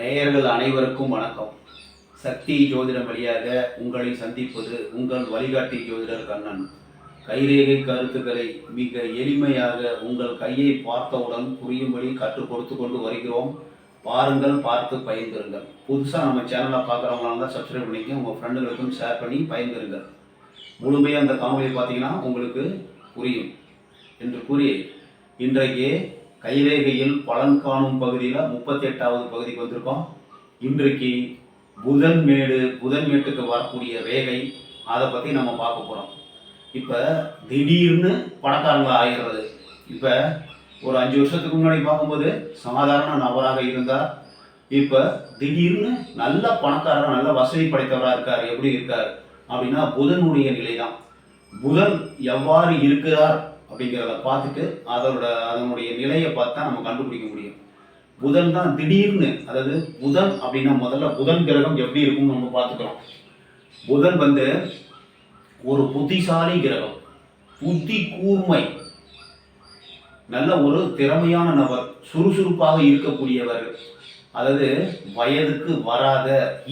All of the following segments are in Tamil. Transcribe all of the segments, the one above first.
நேயர்கள் அனைவருக்கும் வணக்கம். சக்தி ஜோதிடம் வழியாக உங்களை சந்திப்பது உங்கள் வழிகாட்டி ஜோதிடர் கண்ணன். கைரேகை கருத்துக்களை மிக எளிமையாக உங்கள் கையை பார்த்தவுடன் புரியும்படி கற்றுக் கொடுத்து கொண்டு வருகிறோம். பாருங்கள் பார்த்து பயன்பெறுங்கள். புதுசாக நம்ம சேனலை பார்க்குறவங்களால இருந்தால் சப்ஸ்கிரைப் பண்ணிக்க உங்கள் ஃப்ரெண்டுகளுக்கும் ஷேர் பண்ணி பயன்பெறுங்கள். முழுமையாக அந்த காணொலியை பார்த்தீங்கன்னா உங்களுக்கு புரியும். என்று கூறி இன்றைக்கு கைரேகையில் பலன் காணும் பகுதியில் முப்பத்தி எட்டாவது பகுதிக்கு வந்திருக்கோம். இன்றைக்கு புதன் மேடு புதன் மேட்டுக்கு வரக்கூடிய ரேகை அதை பற்றி நம்ம பார்க்க போகிறோம் இப்போ திடீர்னு பணக்காரங்களா ஆகிறது இப்போ ஒரு அஞ்சு வருஷத்துக்கு முன்னாடி பார்க்கும்போது சாதாரண நபராக இருந்தார். இப்போ திடீர்னு நல்ல பணக்காரர் நல்ல வசதி படைத்தவராக இருக்கார். எப்படி இருக்கார்? அப்படின்னா புதனுடைய நிலை தான் புதன் எவ்வாறு இருக்கிறார் அப்படிங்கிறத பார்த்துட்டு அதோட அதனுடைய நிலையை பார்த்தா நம்ம கண்டுபிடிக்க முடியும். புதன் தான் திடீர்னு அதாவது புதன் அப்படின்னா முதல்ல புதன் கிரகம் எப்படி இருக்கும்னு நம்ம பார்த்துக்கிறோம் புதன் வந்து ஒரு புத்திசாலி கிரகம் புத்தி கூர்மை. நல்ல ஒரு திறமையான நபர் சுறுசுறுப்பாக இருக்கக்கூடியவர். அதாவது வயதுக்கு வராத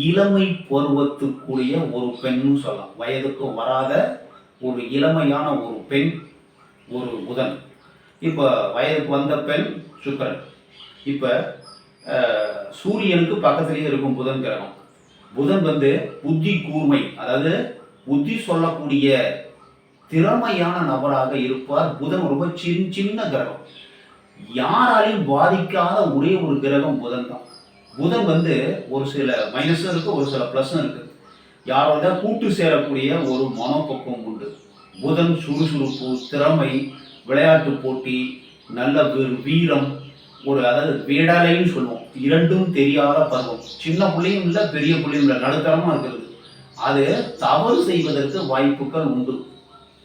இளமை பருவத்துக்குரிய ஒரு பெண்ணும் சொல்லலாம். வயதுக்கு வராத ஒரு இளமையான ஒரு பெண். ஒரு புதன் இப்போ வயதுக்கு வந்த பெண் சுக்கரன். இப்போ சூரியனுக்கு பக்கத்துலேயே இருக்கும் புதன் கிரகம். புதன் வந்து புத்தி கூர்மை அதாவது புத்தி சொல்லக்கூடிய திறமையான நபராக இருப்பார். புதன் ரொம்ப சின் சின்ன கிரகம். யாராலையும் பாதிக்காத ஒரே ஒரு கிரகம் புதன் தான். புதன் வந்து ஒரு சில மைனஸும் இருக்குது ஒரு சில ப்ளஸும் இருக்குது யாரோட கூட்டு சேரக்கூடிய ஒரு மனோபக்குவம் உண்டு. புதன் சுறுசுறுப்பு திறமை விளையாட்டு போட்டி நல்ல வீரம் ஒரு அதாவது வேடாலைன்னு சொல்லுவோம். இரண்டும் தெரியாத பருவம். சின்ன பிள்ளையும் இல்லை பெரிய பிள்ளையும் இல்லை நடுத்தரமாக இருக்கிறது. அது தவறு செய்வதற்கு வாய்ப்புகள் உண்டு.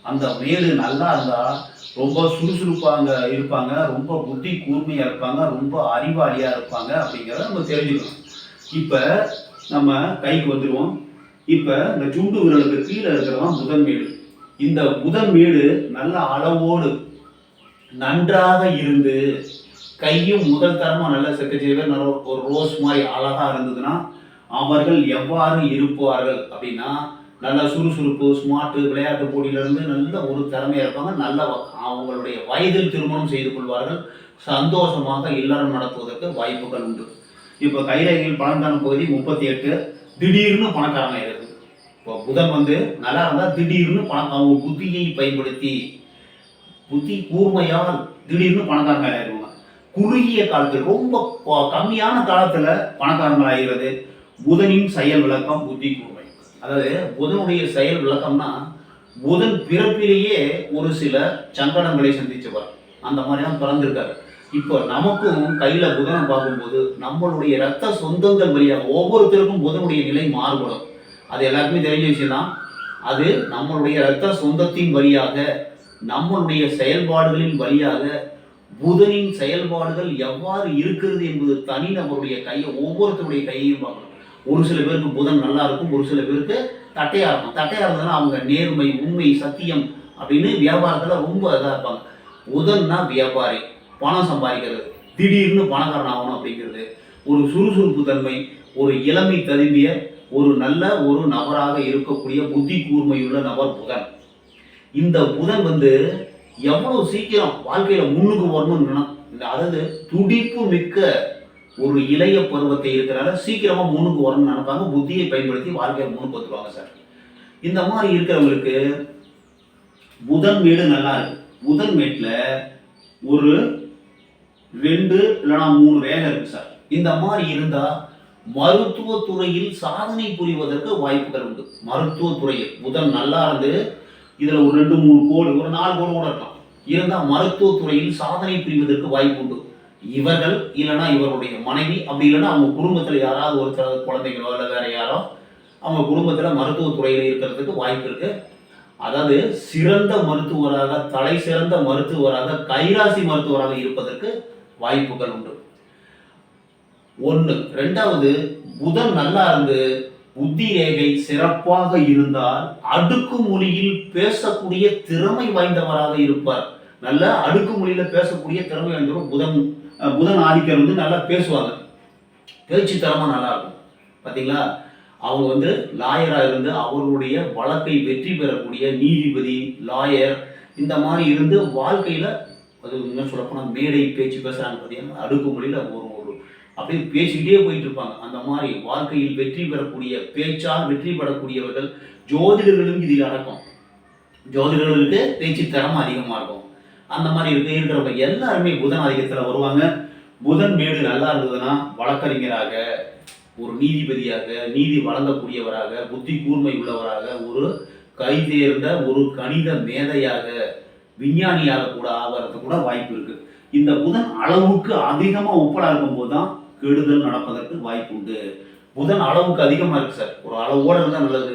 அந்த மேலு நல்லா இருந்தால் ரொம்ப சுறுசுறுப்பாங்க இருப்பாங்க ரொம்ப புத்தி கூர்மையாக இருப்பாங்க ரொம்ப அறிவாளியாக இருப்பாங்க அப்படிங்கிறத நம்ம தெரிஞ்சுக்கணும். இப்போ நம்ம கைக்கு வந்துடுவோம் இப்போ இந்த சுண்டு விரலுக்கு கீழே இருக்கிறதான் புதன் மேடு இந்த புதன் வீடு நல்ல அளவோடு நன்றாக இருந்து கையும் முதல் தரமாக நல்ல செக்கச்சேவை நல்ல ஒரு ரோஸ் மாதிரி அழகாக இருந்ததுன்னா அவர்கள் எவ்வாறு இருப்பார்கள் அப்படின்னா நல்ல சுறுசுறுப்பு ஸ்மார்ட் விளையாட்டு போட்டியில இருந்து நல்ல ஒரு திறமையாக இருப்பாங்க. நல்ல அவங்களுடைய வயதில் திருமணம் செய்து கொள்வார்கள். சந்தோஷமாக இல்லறம் நடத்துவதற்கு வாய்ப்புகள் உண்டு. இப்போ கைரேகையில் பழந்தான பகுதி முப்பத்தி எட்டு. திடீர்னு பணக்காரங்க ஆயிடுது இப்போ புதன் வந்து நல்லா இருந்தால் திடீர்னு பணம் அவங்க புத்தியை பயன்படுத்தி புத்தி கூர்மையால் திடீர்னு பணக்காரங்க ஆயிடுவாங்க. குறுகிய காலத்தில் ரொம்ப கம்மியான காலத்தில் பணக்காரங்கள் ஆகிறது புதனின் செயல் விளக்கம் புத்தி கூர்மை. அதாவது புதனுடைய செயல் விளக்கம்னா புதன் பிறப்பிலேயே ஒரு சில சங்கடங்களை சந்திச்சவர் அந்த மாதிரி தான் பிறந்திருக்காரு. இப்போ நமக்கும் கையில் புதனை பார்க்கும்போது நம்மளுடைய ரத்த சொந்தங்கள் வழியாக ஒவ்வொருத்தருக்கும் புதனுடைய நிலை மாறுபடும். அது எல்லாருக்குமே தெரிஞ்ச விஷயம் தான் அது நம்மளுடைய ரத்த சொந்தத்தின் வழியாக நம்மளுடைய செயல்பாடுகளின் வழியாக புதனின் செயல்பாடுகள் எவ்வாறு இருக்கிறது என்பது தனி நம்மளுடைய கையை ஒவ்வொருத்தருடைய கையையும் பார்க்கணும். ஒரு சில பேருக்கு புதன் நல்லா இருக்கும் ஒரு சில பேருக்கு தட்டையாக இருக்கும். தட்டையாக இருந்ததுன்னா அவங்க நேர்மை உண்மை சத்தியம் அப்படின்னு வியாபாரத்தில் ரொம்ப இதாக இருப்பாங்க. புதன்னா வியாபாரி பணம் சம்பாதிக்கிறது. திடீர்னு பணக்காரன் ஆகணும் அப்படிங்கிறது. ஒரு சுறுசுறுப்பு தன்மை ஒரு இளமை ததும்பிய ஒரு நல்ல ஒரு நபராக இருக்கக்கூடிய புத்தி கூர்மையுள்ள நபர் புதன். இந்த புதன் வந்து எவ்வளவு சீக்கிரம் வாழ்க்கையில முன்னுக்கு வரணும்னு அதாவது துடிப்பு மிக்க ஒரு இளைய பருவத்தை இருக்கிறனால சீக்கிரமா முன்னுக்கு வரணும்னு நினைப்பாங்க. புத்தியை பயன்படுத்தி வாழ்க்கையை முன்னுக்கு வந்துருவாங்க சார். இந்த மாதிரி இருக்கிறவங்களுக்கு புதன் வீடு நல்லா இருக்கு. புதன் வீட்டில் ஒரு ரெண்டு இல்லைன்னா மூணு வேகம் இருக்கு சார். இந்த மாதிரி இருந்தால் மருத்துவ துறையில் சாதனை புரிவதற்கு வாய்ப்புகள் உண்டு. மருத்துவ துறையில் நல்லா இருந்து இதுல ஒரு ரெண்டு மூணு கோடு ஒரு நாலு கோடு கூட இருக்கலாம். இருந்தால் மருத்துவ துறையில் சாதனை புரிவதற்கு வாய்ப்பு உண்டு. இவர்கள் இல்லைன்னா இவருடைய மனைவி அப்படி இல்லைன்னா அவங்க குடும்பத்தில் யாராவது ஒருத்தர் குழந்தைகளோ இல்லை வேற யாரோ அவங்க குடும்பத்தில் மருத்துவ துறையில் இருக்கிறதுக்கு வாய்ப்பு இருக்கு. அதாவது சிறந்த மருத்துவராக தலை சிறந்த மருத்துவராக கைராசி மருத்துவராக இருப்பதற்கு வாய்ப்புகள் உண்டு. ஒன்று ரெண்டாவது புதன் நல்லா இருந்து புத்தி ரேகை சிறப்பாக இருந்தால் அடுக்கு மொழியில் பேசக்கூடிய திறமை வாய்ந்தவராக இருப்பார். நல்ல அடுக்கு மொழியில பேசக்கூடிய திறமை வாய்ந்தவர் புதன். புதன் ஆதிக்கர் வந்து நல்லா பேசுவாங்க. பேச்சு திறமா நல்லா இருக்கும். பார்த்தீங்களா அவங்க வந்து லாயராக இருந்து அவர்களுடைய வழக்கை வெற்றி பெறக்கூடிய நீதிபதி லாயர் இந்த மாதிரி இருந்து வாழ்க்கையில் அது என்ன சொல்லப்போனால் மேடை பேச்சு பேசுகிறாங்க பார்த்தீங்கன்னா அடுக்கு மொழியில் அப்படியே பேசிக்கிட்டே போயிட்டு இருப்பாங்க. அந்த மாதிரி வாழ்க்கையில் வெற்றி பெறக்கூடிய பேச்சால் வெற்றி பெறக்கூடியவர்கள் ஜோதிடர்களும் இதில் அடக்கம். ஜோதிடர்களுக்கு பேச்சு திறமை அதிகமாக இருக்கும். அந்த மாதிரி இருக்க இருக்கிறவங்க எல்லாருமே புதன் ஆதிக்கத்தில் வருவாங்க. புதன் மேடு நல்லா இருந்ததுன்னா வழக்கறிஞராக ஒரு நீதிபதியாக நீதி வழங்கக்கூடியவராக புத்தி கூர்மை உள்ளவராக ஒரு கை தேர்ந்த ஒரு கணித மேதையாக விஞ்ஞானியாக கூட ஆகிறதுக்கு கூட வாய்ப்பு இருக்கு. இந்த புதன் அளவுக்கு அதிகமாக உப்பலாக இருக்கும்போது தான் கெடுதல் நடப்பதற்கு வாய்ப்பு உண்டு புதன் அளவுக்கு அதிகமாக இருக்கு சார். ஒரு அளவோடு இருந்தால் நல்லது.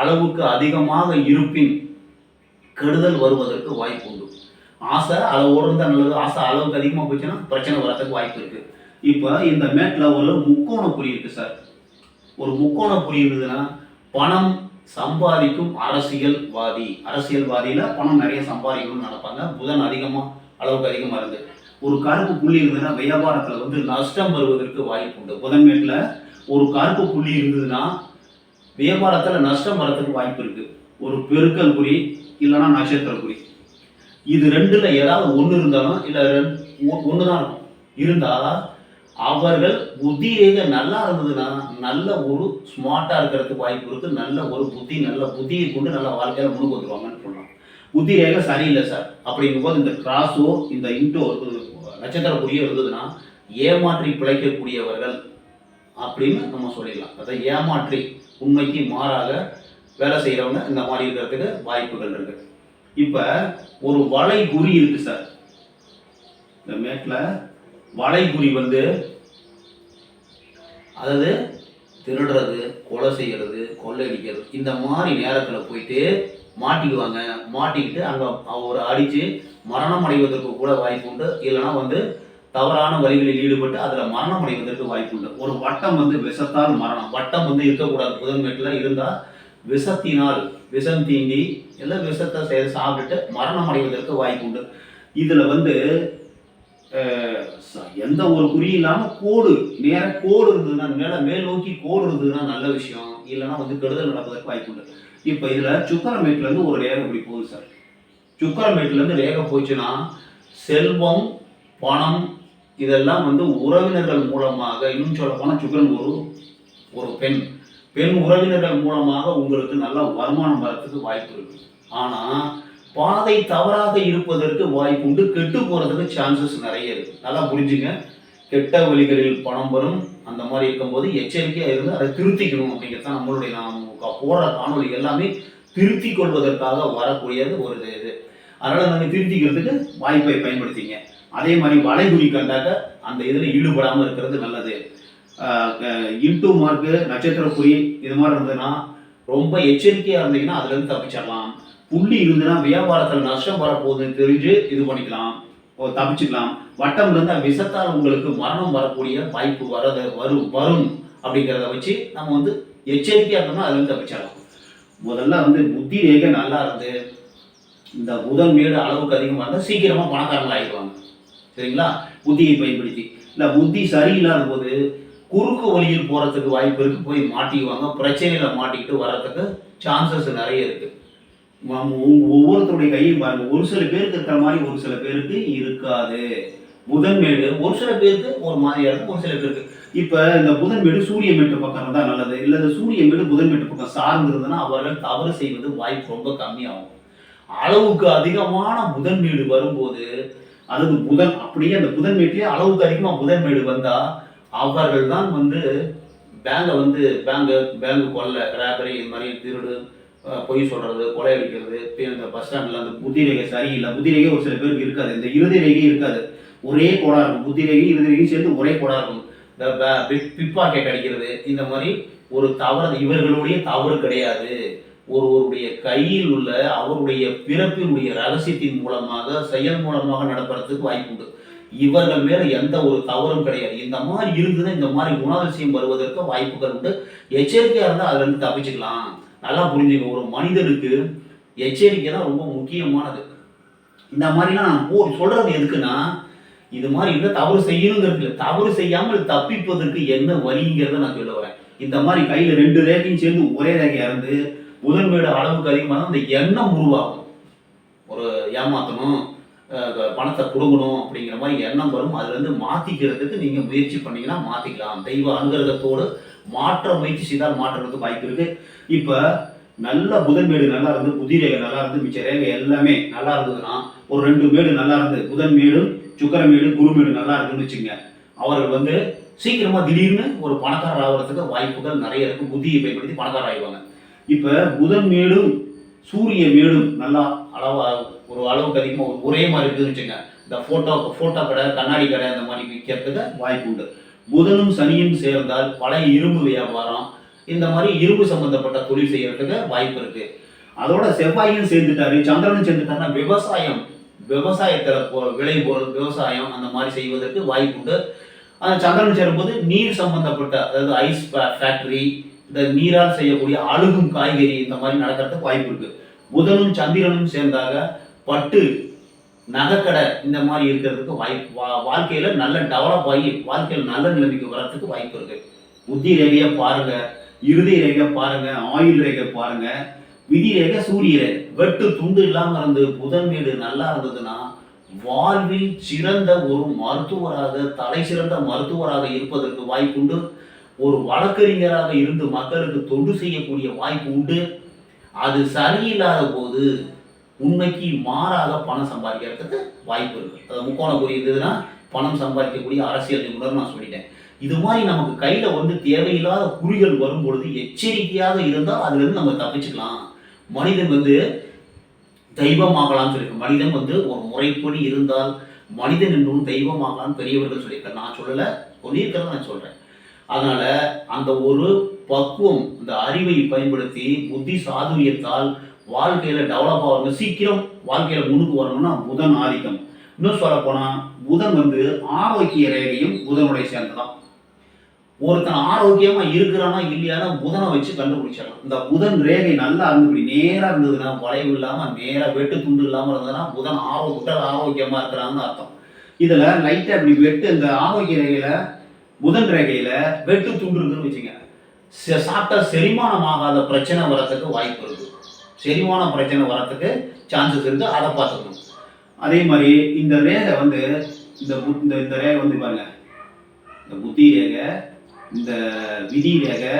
அளவுக்கு அதிகமாக இருப்பின் கெடுதல் வருவதற்கு வாய்ப்பு உண்டு ஆசை அளவோடு இருந்தால் நல்லது. ஆசை அளவுக்கு அதிகமாக போச்சுன்னா பிரச்சனை வரத்துக்கு வாய்ப்பு இருக்கு. இப்போ இந்த மேட்டில் ஒரு முக்கோண குறி இருக்கு சார். ஒரு முக்கோண குறி இருந்ததுன்னா பணம் சம்பாதிக்கும் அரசியல்வாதி. அரசியல்வாதியில் பணம் நிறைய சம்பாதிக்கணும்னு நினைப்பாங்க. புதன் அதிகமாக அளவுக்கு அதிகமாக இருந்தது ஒரு கருப்பு புள்ளி இருந்ததுன்னா வியாபாரத்தில் வந்து நஷ்டம் வருவதற்கு வாய்ப்பு உண்டு. புதன்மேட்டில் ஒரு கருப்பு புள்ளி இருந்ததுன்னா வியாபாரத்தில் நஷ்டம் வரதுக்கு வாய்ப்பு இருக்குது ஒரு பெருக்கல் குறி இல்லைன்னா நட்சத்திர குறி. இது ரெண்டில் ஏதாவது ஒன்று இருந்தாலும் இல்லை ஒன்று தான் இருக்கும். இருந்தால் அவர்கள் புத்தி ரீதியாக நல்லா இருந்ததுன்னா நல்ல ஒரு ஸ்மார்ட்டாக இருக்கிறதுக்கு வாய்ப்பு இருக்குது நல்ல ஒரு புத்தி நல்ல புத்தியை கொண்டு நல்ல வாழ்க்கையில் முன்னுக்கு வந்துருவாங்கன்னு சொல்லலாம். புத்தி ரேகை சரியில்லை சார் அப்படிங்கும்போது இந்த கிராஸோ இந்த இன்டோ நட்சத்திர புரிய இருந்ததுன்னா ஏமாற்றி பிழைக்கக்கூடியவர்கள் அப்படின்னு நம்ம சொல்லிடலாம். அதாவது ஏமாற்றி உண்மைக்கு மாறாக வேலை செய்கிறவங்க இந்த மாதிரி இருக்கிறதுக்கு வாய்ப்புகள் இருக்கு. இப்போ ஒரு வலை குறி இருக்கு சார். இந்த மேட்டில் வலைகுறி வந்து அதாவது திருடுறது கொலை செய்கிறது கொள்ளையடிக்கிறது இந்த மாதிரி நேரத்தில் போயிட்டு மாட்டிக்குவாங்க. மாட்டிக்கிட்டு அங்கே ஒரு அடித்து மரணம் அடைவதற்கு கூட வாய்ப்பு உண்டு. இல்லைன்னா வந்து தவறான வழிகளில் ஈடுபட்டு அதில் மரணம் அடைவதற்கு வாய்ப்பு உண்டு. ஒரு வட்டம் வந்து விஷத்தால் மரணம். வட்டம் வந்து இருக்கக்கூடாது. புதன்மேட்டில் இருந்தால் விஷத்தினால் விஷம் தீண்டி எல்லாம் விஷத்தை செய்து சாப்பிட்டுட்டு மரணம் அடைவதற்கு வாய்ப்பு உண்டு. இதில் வந்து ச- எந்த ஒரு குறி இல்லாமல் கோடு நேர கோடு இருந்ததுன்னா மேலே மேல் நோக்கி கோடு இருந்ததுன்னா நல்ல விஷயம். இல்லைன்னா வந்து கெடுதல் நடப்பதற்கு வாய்ப்பு உண்டு. இப்போ இதில் சுக்கரமேட்லேருந்து ஒரு நேரம் இப்படி போகுது சார். சுக்கரமேட்லேருந்து ரேகை போச்சுன்னா செல்வம் பணம் இதெல்லாம் வந்து உறவினர்கள் மூலமாக இன்னும் சொல்ல போனால் சுக்கரன் ஒரு ஒரு பெண். பெண் உறவினர்கள் மூலமாக உங்களுக்கு நல்ல வருமானம் வரத்துக்கு வாய்ப்பு இருக்கு. ஆனால் பாதை தவறாக இருப்பதற்கு வாய்ப்பு உண்டு. கெட்டு போகிறதுக்கு சான்சஸ் நிறைய இருக்கு. நல்லா புரிஞ்சுங்க. கெட்ட வழிகளில் பணம் வரும். அந்த மாதிரி இருக்கும்போது எச்சரிக்கையாக இருந்து அதை திருத்திக்கணும் அப்படிங்கிறது தான் நம்மளுடைய நாம் போடுற காணொலி எல்லாமே திருத்தி கொள்வதற்காக வரக்கூடியது ஒரு இது. அதனால் நாங்கள் திருத்திக்கிறதுக்கு வாய்ப்பை பயன்படுத்திங்க. அதே மாதிரி வளைகுறி கண்டாக்க அந்த இதில் ஈடுபடாமல் இருக்கிறது நல்லது. இன்டூ மார்க்கு நட்சத்திர குறி இது மாதிரி இருந்ததுன்னா ரொம்ப எச்சரிக்கையாக இருந்தீங்கன்னா அதுலேருந்து தப்பிச்சிடலாம். புள்ளி இருந்ததுன்னா வியாபாரத்தில் நஷ்டம் வரப்போகுதுன்னு தெரிஞ்சு இது பண்ணிக்கலாம். தப்பிச்சுக்கலாம். வட்டம் இருந்தால் விஷத்தால் உங்களுக்கு மரணம் வரக்கூடிய வாய்ப்பு வரது வரும் வரும் அப்படிங்கிறத வச்சு நம்ம வந்து எச்சரிக்கையாக இருந்தோம்னா அதுலேருந்து தப்பிச்சிடலாம். முதல்ல வந்து புத்தி ரேகை நல்லா இருந்து இந்த புதன் மேடு அளவுக்கு அதிகமாக இருந்தால் சீக்கிரமாக பணக்காரங்கள் ஆகிடுவாங்க சரிங்களா? புத்தியை பயன்படுத்தி. இல்லை புத்தி சரியில்லாத போது குறுக்கு வழியில் போகிறதுக்கு வாய்ப்பு இருக்கு போய் மாட்டிக்குவாங்க. பிரச்சனையில் மாட்டிக்கிட்டு வர்றதுக்கு சான்சஸ் நிறைய இருக்குது ஒவ்வொருத்தருடைய கையும் பாருங்க. ஒரு சில பேருக்கு இருக்கிற மாதிரி ஒரு சில பேருக்கு இருக்காது. புதன் மேடு ஒரு சில பேருக்கு ஒரு மாதிரியாக இருக்கும் ஒரு சில பேருக்கு. இப்போ இந்த புதன் வீடு சூரிய வீட்டு பக்கம் தான் நல்லது. இல்லை இந்த சூரிய வீடு புதன் வீட்டு பக்கம் சார்ந்து இருந்ததுன்னா அவர்கள் தவறு செய்வது வாய்ப்பு ரொம்ப கம்மியாகும். அளவுக்கு அதிகமான புதன் வீடு வரும்போது அதாவது புதன் அப்படியே அந்த புதன் வீட்டிலே அளவுக்கு அதிகமாக புதன் வீடு வந்தால் அவர்கள் தான் வந்து பேங்கை வந்து பேங்கு பேங்கு கொள்ளை ரேபரி இது மாதிரி திருடு பொய் சொல்றது கொலை அடிக்கிறது இப்ப இந்த பஸ் ஸ்டாண்டில் அந்த புத்தி ரேகை சரியில்லை. புத்தி ரேகை ஒரு சில பேருக்கு இருக்காது. இந்த இறுதி ரேகை இருக்காது. ஒரே கோடா இருக்கும். புத்தி ரேகை இறுதி ரேகையும் சேர்ந்து ஒரே கோடா இருக்கும். இந்த பிப்பாக்கெட் அடிக்கிறது இந்த மாதிரி ஒரு தவறு இவர்களுடைய தவறு கிடையாது. ஒருவருடைய கையில் உள்ள அவருடைய பிறப்பினுடைய ரகசியத்தின் மூலமாக செயல் மூலமாக நடப்பறதுக்கு வாய்ப்பு உண்டு. இவர்கள் மேல எந்த ஒரு தவறும் கிடையாது. இந்த மாதிரி இருந்ததுன்னா இந்த மாதிரி குணாதிசயம் வருவதற்கு வாய்ப்புகள் உண்டு. எச்சரிக்கையா இருந்தால் அதுல இருந்து தப்பிச்சுக்கலாம். நல்லா புரிஞ்சுக்க ஒரு மனிதனுக்கு எச்சரிக்கை தான் ரொம்ப முக்கியமானது. இந்த மாதிரிலாம் நான் போ சொல்றது எதுக்குன்னா இது மாதிரி இன்னும் தவறு செய்யணுங்கிறது இல்லை. தவறு செய்யாமல் தப்பிப்பதற்கு என்ன வழிங்கிறத நான் சொல்ல வரேன். இந்த மாதிரி கையில் ரெண்டு ரேகையும் சேர்ந்து ஒரே ரேகையாக இருந்து புதன் வீடு அளவுக்கு அதிகமாக அந்த எண்ணம் உருவாகும். ஒரு ஏமாற்றணும் பணத்தை கொடுக்கணும் அப்படிங்கிற மாதிரி எண்ணம் வரும். அதுலேருந்து மாற்றிக்கிறதுக்கு நீங்கள் முயற்சி பண்ணீங்கன்னா மாற்றிக்கலாம் தெய்வ அனுகிரகத்தோடு மாற்ற முயற்சி செய்தால் மாற்றுறதுக்கு வாய்ப்பு இருக்கு. இப்போ நல்ல புதன் மேடு நல்லா இருந்து புதி ரேகை நல்லா இருந்து மிச்ச ரேகை எல்லாமே நல்லா இருந்ததுன்னா ஒரு ரெண்டு மேடு நல்லா இருந்து புதன் மேடு சுக்கர மேடு குரு மேடு நல்லா இருக்குன்னு வச்சுங்க அவர்கள் வந்து சீக்கிரமாக திடீர்னு ஒரு பணக்காரர் ஆகிறதுக்கு வாய்ப்புகள் நிறைய இருக்குது புத்தியை பயன்படுத்தி பணக்காரர் ஆகிவாங்க இப்போ புதன் மேடும் சூரிய மேடும் நல்லா அளவாக ஒரு அளவுக்கு அதிகமாக ஒரு ஒரே மாதிரி இருக்குதுன்னு வச்சுங்க இந்த ஃபோட்டோ ஃபோட்டோ கடை கண்ணாடி கடை அந்த மாதிரி விற்கிறதுக்கு வாய்ப்பு உண்டு. புதனும் சனியும் சேர்ந்தால் பழைய இரும்பு வியாபாரம் இந்த மாதிரி இரும்பு சம்பந்தப்பட்ட தொழில் செய்யறதுக்கு வாய்ப்பு இருக்கு. அதோட செவ்வாயும் சேர்ந்துட்டாரு சந்திரனும் சேர்ந்துட்டாருன்னா விவசாயம் விவசாயத்தில் போ விளை பொருள் விவசாயம் அந்த மாதிரி செய்வதற்கு வாய்ப்பு உண்டு அந்த சந்திரன் சேரும்போது நீர் சம்பந்தப்பட்ட அதாவது ஐஸ் ஃபேக்டரி இந்த நீரால் செய்யக்கூடிய அழுகும் காய்கறி இந்த மாதிரி நடக்கிறதுக்கு வாய்ப்பு இருக்கு புதனும் சந்திரனும் சேர்ந்தாக பட்டு நகைக்கடை இந்த மாதிரி இருக்கிறதுக்கு வாய்ப்பு வா- வாழ்க்கையில நல்ல டெவலப் ஆகி வாழ்க்கையில் நல்ல நிலைமைக்கு வர்றதுக்கு வாய்ப்பு இருக்கு. புத்தி ரேகையை பாருங்க இறுதி ரேகை பாருங்க ஆயுள் ரேகை பாருங்க விதி ரேகை வெட்டு துண்டு இல்லாம இருந்து புதன் வீடு நல்லா இருந்ததுன்னா வாழ்வில் சிறந்த ஒரு மருத்துவராக தலை சிறந்த மருத்துவராக இருப்பதற்கு வாய்ப்புண்டு ஒரு வழக்கறிஞராக இருந்து மக்களுக்கு தொண்டு செய்யக்கூடிய வாய்ப்பு உண்டு. அது சரியில்லாத போது உண்மைக்கு மாறாக பணம் சம்பாதிக்கிறதுக்கு வாய்ப்பு இருக்கு. அது முக்கோண குறி இருந்ததுன்னா பணம் சம்பாதிக்கக்கூடிய அரசியல் நிபுணர் நான் சொல்லிட்டேன். இது மாதிரி நமக்கு கையில வந்து தேவையில்லாத குறிகள் வரும் பொழுது எச்சரிக்கையாக இருந்தால் அதுல இருந்து நம்ம தப்பிச்சுக்கலாம். மனிதன் வந்து தெய்வமாகலாம்னு சொல்லியிருக்க மனிதன் வந்து ஒரு முறைப்படி இருந்தால் மனிதன் என்றும் தெய்வமாகலாம் பெரியவர்கள் சொல்லியிருக்காங்க. நான் சொல்லலை சொல்லியிருக்கிறத நான் சொல்றேன். அதனால அந்த ஒரு பக்குவம் இந்த அறிவை பயன்படுத்தி புத்தி சாதுரியத்தால் வாழ்க்கையில டெவலப் ஆகணும் சீக்கிரம் வாழ்க்கையில முன்னுக்கு வரணும்னா புதன் ஆதிக்கம். இன்னும் சொல்ல போனா புதன் வந்து ஆரோக்கிய ரேகையும் புதனுடைய சேர்ந்ததான். ஒருத்தன் ஆரோக்கியமா இருக்கிறானா இல்லையானா புதனை வச்சு கண்டுபிடிச்சிடலாம். இந்த புதன் ரேகை நல்லா இருந்து இப்படி நேரா இருந்ததுன்னா வளைவு இல்லாம நேரா வெட்டு துண்டு இல்லாம இருந்ததுன்னா புதன் ஆரோ உடல் ஆரோக்கியமா இருக்கிறாங்கன்னு அர்த்தம். இதுல லைட்டா இப்படி வெட்டு இந்த ஆரோக்கிய ரேகையில புதன் ரேகையில வெட்டு துண்டு இருக்குன்னு வச்சுங்க. சாப்பிட்டா செரிமானம் ஆகாத பிரச்சனை வரத்துக்கு வாய்ப்பு இருக்கு. செரிமான பிரச்சனை வரத்துக்கு சான்சஸ் இருக்கு அதை பார்த்துக்கணும். அதே மாதிரி இந்த ரேகை வந்து இந்த இந்த இந்த ரேகை வந்து பாருங்க. இந்த புத்தி ரேகை இந்த விதி ரேகை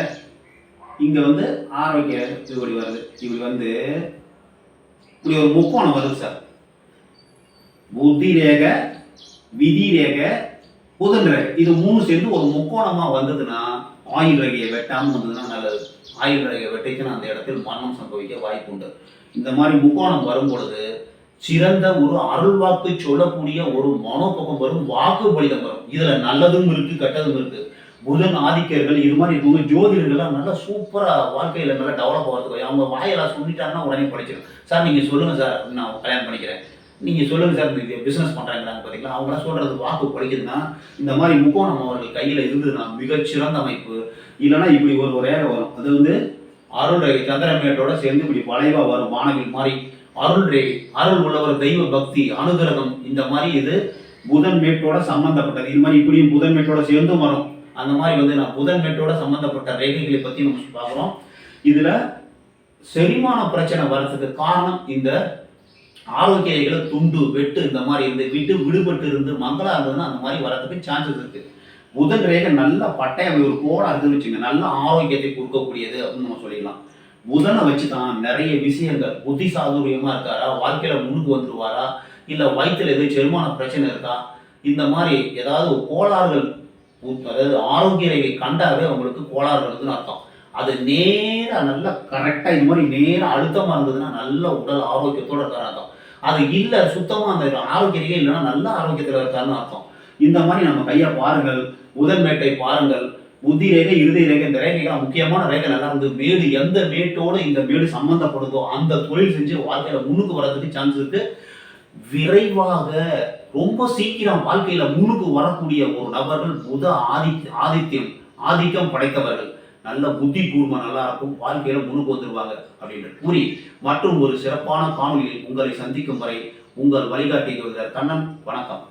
இங்க வந்து ஆரோக்கிய இப்படி வருது. இப்படி வந்து இப்படி ஒரு முக்கோணம் வருது சார். புத்தி ரேகை விதி ரேகை புதன் ரேகை இது மூணு சேர்ந்து ஒரு முக்கோணமா வந்ததுன்னா ஆயுள் ரேகையை வெட்டாமல் வந்ததுன்னா நல்லது. ஆயுள் ரேகை வெட்டிச்சுன்னா அந்த இடத்தில் மரணம் சம்பவிக்க வாய்ப்பு உண்டு. இந்த மாதிரி முக்கோணம் வரும் பொழுது சிறந்த ஒரு அருள்வாக்கு சொல்லக்கூடிய ஒரு மனோபக்கம் வரும் வாக்கு பலிதம் வரும். இதுல நல்லதும் இருக்கு கெட்டதும் இருக்கு. புதன் ஆதிக்கர்கள் இது மாதிரி இருக்கவங்க ஜோதிடர்கள்லாம் நல்லா சூப்பராக வாழ்க்கையில் நல்லா டெவலப் ஆகிறதுக்கு அவங்க வாயெல்லாம் சொல்லிட்டாங்கன்னா உடனே படிச்சிடும் சார் நீங்கள் சொல்லுங்கள் சார் நான் கல்யாணம் பண்ணிக்கிறேன். நீங்கள் சொல்லுங்கள் சார் இந்த பிஸ்னஸ் பண்றாங்கிறாங்க பார்த்தீங்களா அவங்களாம் சொல்கிறது வாக்கு படிக்குதுன்னா இந்த மாதிரி முக்கோணம் அவர்கள் கையில் இருந்ததுன்னா மிகச்சிறந்த அமைப்பு. இல்லைன்னா இப்படி ஒரு ஒரு வரும் அது வந்து அருள் ரேகை சந்திரமேட்டோட சேர்ந்து இப்படி வளைவா வரும் வானவில் மாதிரி அருள் ரேகை அருள் உள்ளவர் தெய்வ பக்தி அனுகிரகம் இந்த மாதிரி இது புதன் மேட்டோட சம்மந்தப்பட்டது இது மாதிரி இப்படியும் புதன் மேட்டோட சேர்ந்தும் வரும். அந்த மாதிரி வந்து நான் புதன் மேட்டோட சம்மந்தப்பட்ட ரேகைகளை பற்றி நம்ம பார்க்குறோம். இதில் செரிமான பிரச்சனை வர்றதுக்கு காரணம் இந்த ஆரோக்கியங்களை துண்டு வெட்டு இந்த மாதிரி இருந்து விட்டு விடுபட்டு இருந்து மங்களா இருந்ததுன்னா அந்த மாதிரி வரதுக்கு சான்சஸ் இருக்கு. புதன் ரேகை நல்ல பட்டயம் ஒரு கோடா இருக்குன்னு வச்சுங்க நல்ல ஆரோக்கியத்தை கொடுக்கக்கூடியது அப்படின்னு நம்ம சொல்லிடலாம். புதனை வச்சு தான் நிறைய விஷயங்கள் புத்தி சாதுரியமா இருக்காரா? வாழ்க்கையில முன்னுக்கு வந்துருவாரா? இல்ல வயிற்றுல எதுவும் செரிமான பிரச்சனை இருக்கா? இந்த மாதிரி ஏதாவது கோளாறுகள் அதாவது ஆரோக்கிய ரேகை கண்டாவே அவங்களுக்கு கோளாறு இருக்குதுன்னு அர்த்தம். அது நேராக நல்லா கரெக்டாக இது மாதிரி நேராக அழுத்தமாக இருந்ததுன்னா நல்ல உடல் ஆரோக்கியத்தோட இருக்காரு அர்த்தம். அது இல்லை சுத்தமாக அந்த ஆரோக்கிய ரேகை இல்லைன்னா நல்ல ஆரோக்கியத்தில் இருக்காருன்னு அர்த்தம். இந்த மாதிரி நம்ம கையை பாருங்கள் புதன் மேட்டை பாருங்கள். புத்தி ரேகை இறுதி ரேகை இந்த ரேகைகள் முக்கியமான ரேகை நல்லா இருந்து மேடு எந்த மேட்டோட இந்த மேடு சம்மந்தப்படுதோ அந்த தொழில் செஞ்சு வாழ்க்கையில முன்னுக்கு வரதுக்கு சான்ஸ் இருக்கு. விரைவாக ரொம்ப சீக்கிரம் வாழ்க்கையில முன்னுக்கு வரக்கூடிய ஒரு நபர்கள் புத ஆதி ஆதித்யம் ஆதிக்கம் படைத்தவர்கள். நல்ல புத்தி கூர்மை நல்லா இருக்கும் வாழ்க்கையில முன்னுக்கு வந்துருவாங்க அப்படின்னு கூறி மற்றும் ஒரு சிறப்பான காணொலியில் உங்களை சந்திக்கும் வரை உங்கள் வழிகாட்டி கண்ணன். வணக்கம்.